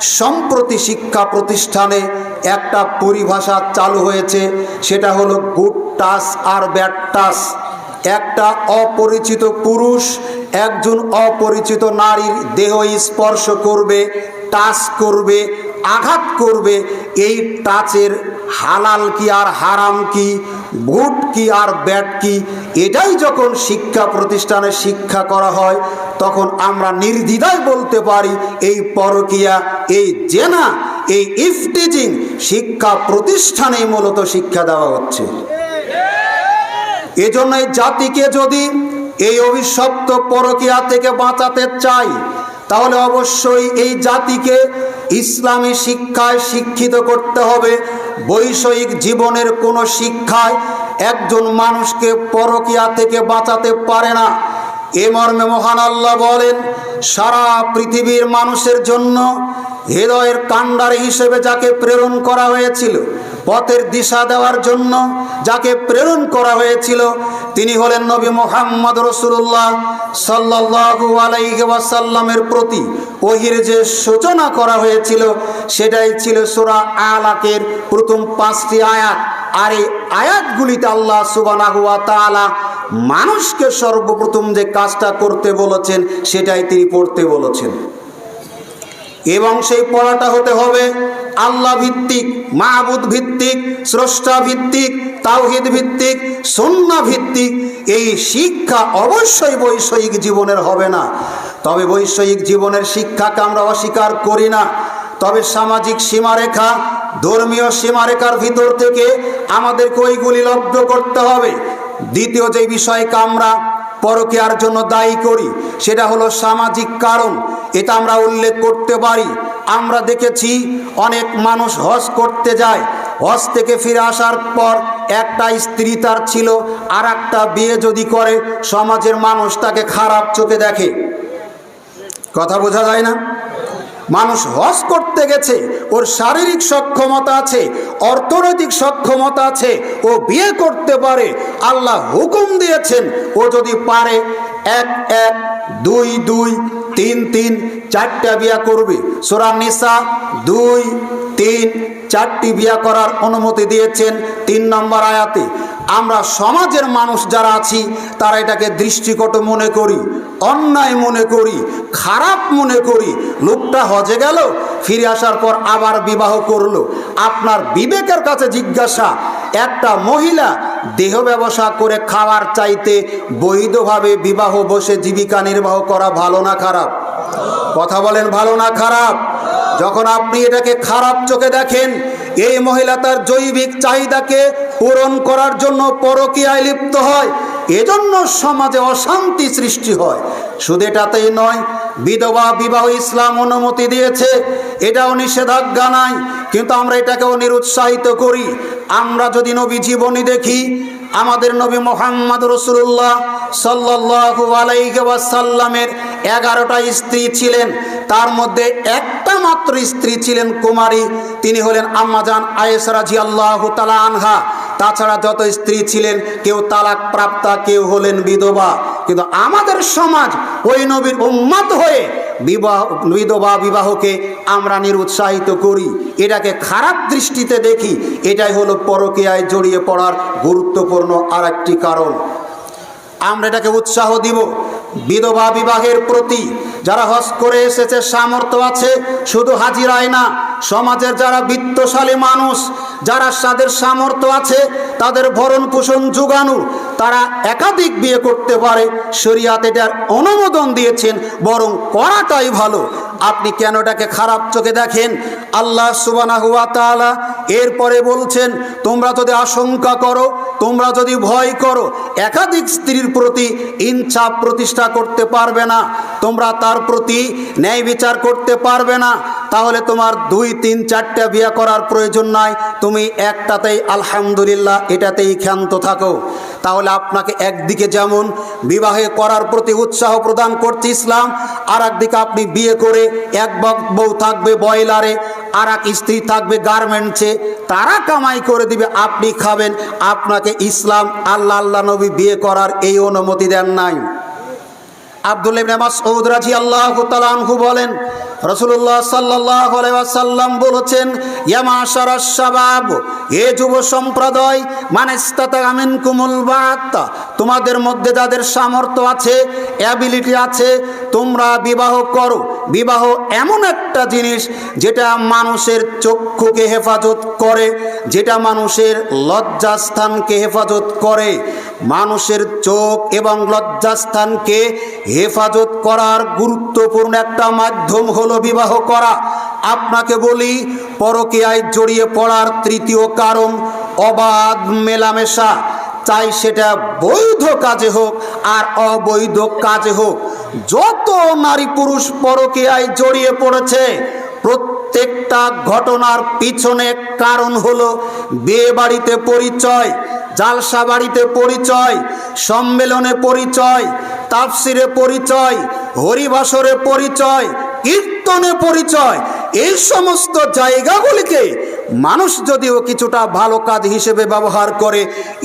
সম্প্রতি শিক্ষা প্রতিষ্ঠানে একটা পরিভাষা চালু হয়েছে, সেটা হলো গুড টাচ আর ব্যাড টাস একটা অপরিচিত পুরুষ, একজন অপরিচিত নারীর দেহ স্পর্শ করবে, টাচ করবে, আঘাত করবে, এই টাচের হালাল কি আর হারাম কি? গুড কি আর ব্যাট কি? এটাই যখন শিক্ষা প্রতিষ্ঠানে শিক্ষা করা হয়, তখন আমরা নির্দ্বিধায় বলতে পারি, এই পরকিয়া, এই জেনা, এই ইফটিজিং শিক্ষা প্রতিষ্ঠানেই মূলত শিক্ষা দেওয়া হচ্ছে। এজন্য এই জাতিকে যদি এই অভিশপ্ত পরকিয়া থেকে বাঁচাতে চাই তাহলে অবশ্যই এই জাতিকে ইসলামী শিক্ষায় শিক্ষিত করতে হবে। বৈষয়িক জীবনের কোনো শিক্ষায় একজন মানুষকে পরকিয়া থেকে বাঁচাতে পারে না। এ মর্মে মহান আল্লাহ বলেন, সারা পৃথিবীর মানুষের জন্য হৃদয়ের কাণ্ডারি হিসেবে যাকে প্রেরণ করা হয়েছিল, পথের দিশা দেওয়ার জন্য যাকে প্রেরণ করা হয়েছিল, তিনি হলেন নবী মোহাম্মদ রসুল্লাহ সাল্লাহু আলাইহি ওয়াসাল্লামের প্রতি ওহির যে সূচনা করা হয়েছিল, সেটাই ছিল সোরা আলাকের প্রথম পাঁচটি আয়াত। আর এই আয়াতগুলিতে আল্লাহ সুবানাহু ওয়া তাআলা মানুষকে সর্বপ্রথম যে কাজটা করতে বলেছেন, সেটাই তিনি পড়তে বলেছেন। এবং সেই পড়াটা হতে হবে আল্লাহ ভিত্তিক, মাহবুদ ভিত্তিক, স্রষ্টা ভিত্তিক, তাওহিদ ভিত্তিক সন্না ভিত্তিক। এই শিক্ষা অবশ্যই বৈষয়িক জীবনের হবে না। তবে বৈষয়িক জীবনের শিক্ষাকে আমরা অস্বীকার করি না। তবে সামাজিক সীমারেখা ধর্মীয় সীমারেখার ভিতর থেকে আমাদেরকে ওইগুলি লব্ধ করতে হবে। দ্বিতীয় যে বিষয়কে আমরা পরকেয়ার জন্য দায়ী করি, সেটা হলো সামাজিক কারণ। এটা আমরা উল্লেখ করতে পারি। আমরা দেখেছি অনেক মানুষ হজ করতে যায়। হজ থেকে ফিরে আসার পর একটা স্ত্রী তার ছিল আর একটা বিয়ে যদি করে, সমাজের মানুষ তাকে খারাপ চোখে দেখে। কথা বোঝা যায় না? মানুষ হজ করতে গেছে, ওর শারীরিক সক্ষমতা আছে, অর্থনৈতিক সক্ষমতা আছে, ও বিয়ে করতে পারে, আল্লাহ হুকুম দিয়েছেন, ও যদি পারে, এক এক, দুই দুই, তিন তিন, চারটা বিয়া করবে। সোরা নিসা দুই, তিন, চারটি বিয়া করার অনুমতি দিয়েছেন তিন নম্বর আয়াতে। আমরা সমাজের মানুষ যারা আছি, তারা এটাকে দৃষ্টিকট মনে করি। অন্যায় মনে করি, খারাপ মনে করি। লোকটা হজে গেল, ফিরে আসার পর আবার বিবাহ করল। আপনার বিবেকের কাছে জিজ্ঞাসা, একটা মহিলা দেহ ব্যবসা করে খাওয়ার চাইতে বৈধভাবে বিবাহ বসে জীবিকা নির্বাহ করা ভালো না খারাপ? কথা বলেন, ভালো না খারাপ? যখন আপনি এটাকে খারাপ চোখে দেখেন, এই মহিলা তার জৈবিক চাহিদাকে পূরণ করার জন্য পরকীয়ায় লিপ্ত হয়, এজন্য সমাজে অশান্তি সৃষ্টি হয়। শুধু এটাতেই নয়, বিধবা বিবাহ ইসলাম অনুমতি দিয়েছে, এটাও নিষেধাজ্ঞা নাই, কিন্তু আমরা এটাকেও নিরুৎসাহিত করি। আমরা যদি নবী জীবনী দেখি, আমাদের নবী মোহাম্মদ রসুল্লাহ সাল্লাহু আলাইসাল্লামের এগারোটা স্ত্রী ছিলেন, তার মধ্যে একটা মাত্র স্ত্রী ছিলেন কুমারী, তিনি হলেন আম্মাজান আয়েসরাজি আল্লাহ তালা আনহা। তাছাড়া যত স্ত্রী ছিলেন, কেউ তালাক প্রাপ্তা, কেউ হলেন বিধবা। কিন্তু আমাদের সমাজ ওই নবীর উন্মাদ হয়ে বিবাহ, বিধবা বিবাহকে আমরা নিরুৎসাহিত করি। এটাকে খারাপ দৃষ্টিতে দেখি। এটাই হলো পরকীয়ায় জড়িয়ে পড়ার গুরুত্বপূর্ণ আর একটি কারণ। আমরা এটাকে উৎসাহ দিব। বিধবা বিবাহের প্রতি যারা হজ করে এসেছে, সামর্থ্য আছে, শুধু হাজিরায় না, সমাজের যারা বিত্তশালী মানুষ যারা তাদের সামর্থ্য আছে, তাদের ভরণ পোষণ যোগানো তারা একাধিক বিয়ে করতে পারে। শরিয়াত এটার অনুমোদন দিয়েছেন, বরং করাটাই ভালো। আপনি কেন এটাকে খারাপ চোখে দেখেন? আল্লাহ সুবানা হুয়া তালা এরপরে বলছেন, তোমরা যদি আশঙ্কা করো, তোমরা যদি ভয় করো, একাধিক স্ত্রীর প্রতি ইনসাফ প্রতিষ্ঠা করতে পারবে না। তোমরা তার প্রতি ন্যায় বিচার করতে পারবে না। তাহলে তোমার দুই, তিন, চারটা বিয়ে করার প্রয়োজন নাই। তুমি একটাতেই আলহামদুলিল্লাহ, এটাতেই ক্ষান্ত থাকো। তাহলে আপনাকে একদিকে যেমন বিবাহে করার প্রতি উৎসাহ প্রদান করছে ইসলাম আর একদিকে আপনি বিয়ে করে এক বউ থাকবে বয়লারে আর এক স্ত্রী থাকবে গার্মেন্টসে, তারা কামাই করে দিবে, আপনি খাবেন। আপনাকে ইসলাম, আল্লাহ আল্লাহ নবী বিয়ে করার এই অনুমতি দেন নাই। আব্দুল ইবনে মাসউদ রাজি আল্লাহ তাআলা আনহু বলেন রসুল্লাহ সাল্লাহ সাল্লাম বলেছেন ইয়ামাশার শাবাব, এ যুব সম্প্রদায় মানেস্তাতা আমিন কুমুল বাত, তোমাদের মধ্যে যাদের সামর্থ্য আছে, অ্যাবিলিটি আছে, তোমরা বিবাহ করো। বিবাহ এমন একটা জিনিস যেটা মানুষের চক্ষুকে হেফাজত করে, যেটা মানুষের লজ্জাস্থানকে হেফাজত করে। মানুষের চোখ এবং লজ্জাস্থানকে হেফাজত করার গুরুত্বপূর্ণ একটা মাধ্যম হলো বিবাহ করা। আপনাকে বলি, পরকীয়ায় জড়িয়ে পড়ার তৃতীয় কারণ অবাধ মেলামেশা। চাই সেটা বৈধ কাজে হোক আর অবৈধ কাজে হোক। যত নারী পুরুষ পরকীয়ায় জড়িয়ে পড়েছে, প্রত্যেকটা ঘটনার পিছনে কারণ হলো বিয়ে বাড়িতে পরিচয় জালসা বাড়িতে পরিচয়, সম্মেলনে পরিচয়, তাফসিরে পরিচয় হরিবাসরে পরিচয়, কীর্তনে পরিচয়, এই সমস্ত জায়গাগুলিকে মানুষ যদিও কিছুটা ভালো কাজ হিসেবে ব্যবহার করে,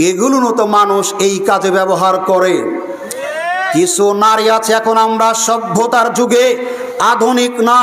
এগুলো তো মানুষ এই কাজে ব্যবহার করে। কিছু নারী আছে এখন আমরা সভ্যতার যুগে, আধুনিক না